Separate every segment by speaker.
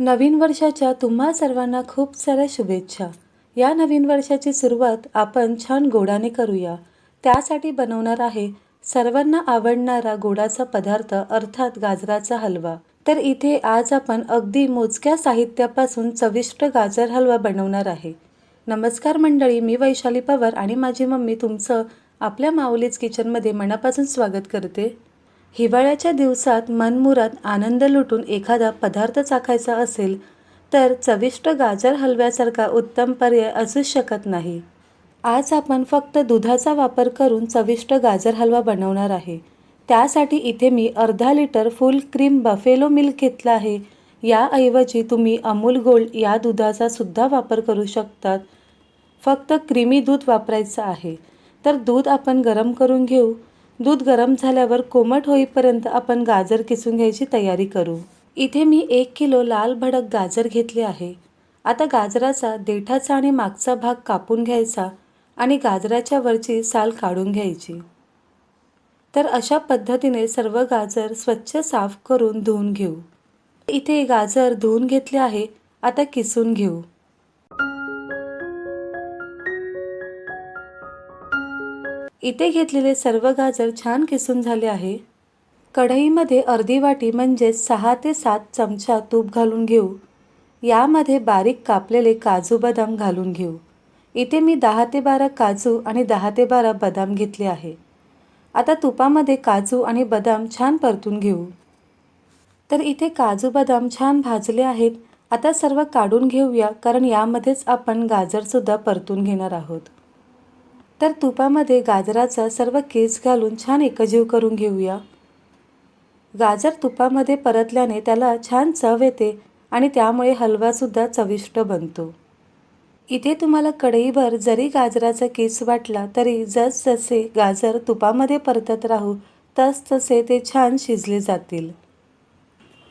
Speaker 1: नवीन वर्षाच्या तुम्हा सर्वांना खूप साऱ्या शुभेच्छा. या नवीन वर्षाची सुरुवात आपण छान गोडाने करूया. त्यासाठी बनवणार आहे सर्वांना आवडणारा गोडाचा पदार्थ अर्थात गाजराचा हलवा. तर इथे आज आपण अगदी मोजक्या साहित्यापासून चविष्ट गाजर हलवा बनवणार आहे. नमस्कार मंडळी मी वैशाली पवार आणि माझी मम्मी तुमचं आपल्या माऊलीच किचनमध्ये मनापासून स्वागत करते. हिवाळ्याच्या दिवसात मनमुराद आनंद लुटून एखादा पदार्थ चाखायचा असेल तर चविष्ट गाजर हलव्यासारखा उत्तम पर्याय असूच शकत नाही. आज आपण फक्त दुधाचा वापर करून चविष्ट गाजर हलवा बनवणार आहे. त्यासाठी इथे मी अर्धा litre full cream buffalo milk घेतला आहे. याऐवजी तुम्ही अमूल गोल्ड या दुधाचा सुद्धा वापर करू शकतात. फक्त क्रीमी दूध वापरायचं आहे. तर दूध आपण गरम करून घेऊ. दूध गरम झाल्यावर कोमट होईपर्यंत आपण गाजर किसून घ्यायची तयारी करू. इथे मी एक किलो लाल भडक गाजर घेतले आहे. आता गाजराचा देठाचा आणि मागचा भाग कापून घ्यायचा आणि गाजराच्या वरची साल काढून घ्यायची. तर अशा पद्धतीने सर्व गाजर स्वच्छ साफ करून धुवून घेऊ. इथे गाजर धुवून घेतले आहे. आता किसून घेऊ. इथे घेतलेले सर्व गाजर छान किसून झाले आहे. कढईमध्ये अर्धी वाटी म्हणजेच सहा ते सात चमचा तूप घालून घेऊ. यामध्ये बारीक कापलेले काजू बदाम घालून घेऊ. इथे मी दहा ते बारा काजू आणि दहा ते बारा बदाम घेतले आहे. आता तुपामध्ये काजू आणि बदाम छान परतून घेऊ. तर इथे काजू बदाम छान भाजले आहेत. आता सर्व काढून घेऊया कारण यामध्येच आपण गाजरसुद्धा परतून घेणार आहोत. तर तुपामध्ये गाजराचा सर्व केस घालून छान एकजीव करून घेऊया. गाजर तुपामध्ये परतल्याने त्याला छान चव येते आणि त्यामुळे हलवासुद्धा चविष्ट बनतो. इथे तुम्हाला कढईभर जरी गाजराचा केस वाटला तरी जसजसे गाजर तुपामध्ये परतत राहू तस तसे ते छान शिजले जातील.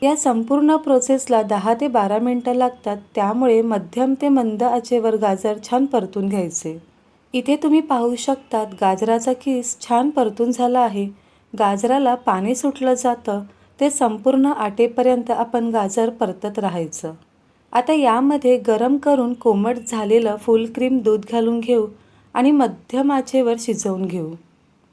Speaker 1: या संपूर्ण प्रोसेसला दहा ते बारा मिनटं लागतात त्यामुळे मध्यम ते मंद आचेवर गाजर छान परतून घ्यायचे. इथे तुम्ही पाहू शकतात गाजराचा किस छान परतून झाला आहे. गाजराला पाणी सुटलं जातं. ते संपूर्ण आटेपर्यंत आपण गाजर परतत राहायचं. आता यामध्ये गरम करून कोमट झालेलं फुल क्रीम दूध घालून घेऊ आणि मध्यम आचेवर शिजवून घेऊ.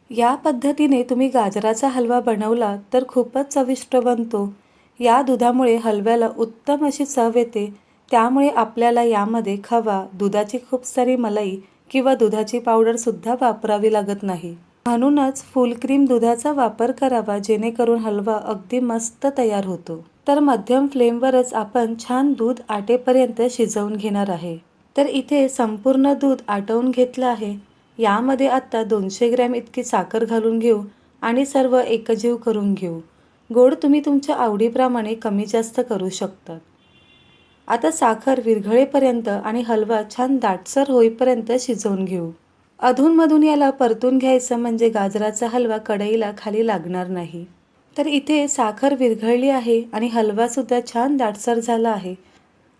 Speaker 1: या पद्धतीने तुम्ही गाजराचा हलवा बनवला तर खूपच चविष्ट बनतो. या दुधामुळे हलव्याला उत्तम अशी चव येते. त्यामुळे आपल्याला यामध्ये खवा दुधाची खूप सारी मलाई किंवा दुधाची पावडरसुद्धा वापरावी लागत नाही. म्हणूनच फुल क्रीम दुधाचा वापर करावा जेणेकरून हलवा अगदी मस्त तयार होतो. तर मध्यम फ्लेमवरच आपण छान दूध आटेपर्यंत शिजवून घेणार आहे. तर इथे संपूर्ण दूध आटवून घेतलं आहे. यामध्ये आत्ता दोनशे ग्रॅम इतकी साखर घालून घेऊ आणि सर्व एकजीव करून घेऊ. गोड तुम्ही तुमच्या आवडीप्रमाणे कमी जास्त करू शकतात. आता साखर विरघळेपर्यंत आणि हलवा छान दाटसर होईपर्यंत शिजवून घेऊ. अधूनमधून याला परतून घ्यायचं म्हणजे गाजराचा हलवा कढईला खाली लागणार नाही. तर इथे साखर विरघळली आहे आणि हलवासुद्धा छान दाटसर झाला आहे.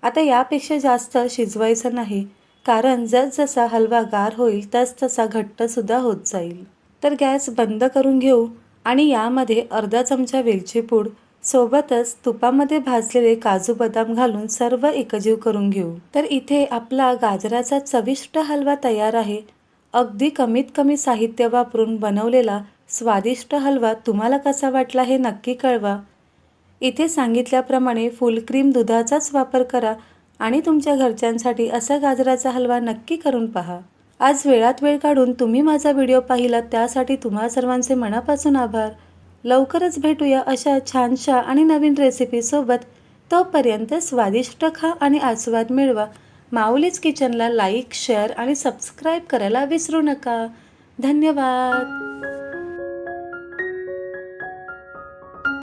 Speaker 1: आता यापेक्षा जास्त शिजवायचं नाही कारण जसजसा हलवा गार होईल तसतसा घट्टसुद्धा होत जाईल. तर गॅस बंद करून घेऊ आणि यामध्ये अर्धा चमचा वेलची पूड सोबतच तुपामध्ये भाजलेले काजू बदाम घालून सर्व एकजीव करून घेऊ. तर इथे आपला गाजराचा चविष्ट हलवा तयार आहे. अगदी कमीत कमी साहित्य वापरून बनवलेला स्वादिष्ट हलवा तुम्हाला कसा वाटला हे नक्की कळवा. इथे सांगितल्याप्रमाणे फुल क्रीम दुधाचाच वापर करा आणि तुमच्या घरच्यांसाठी असा गाजराचा हलवा नक्की करून पहा. आज वेळात वेळ काढून तुम्ही माझा व्हिडिओ पाहिला त्यासाठी तुम्हा सर्वांचे मनापासून आभार. लवकरच भेटूया अशा छानशा आणि नवीन रेसिपीसोबत तोपर्यंत स्वादिष्ट खा आणि आस्वाद मिळवा. माऊलीच किचनला लाईक शेअर आणि सबस्क्राईब करायला विसरू नका. धन्यवाद.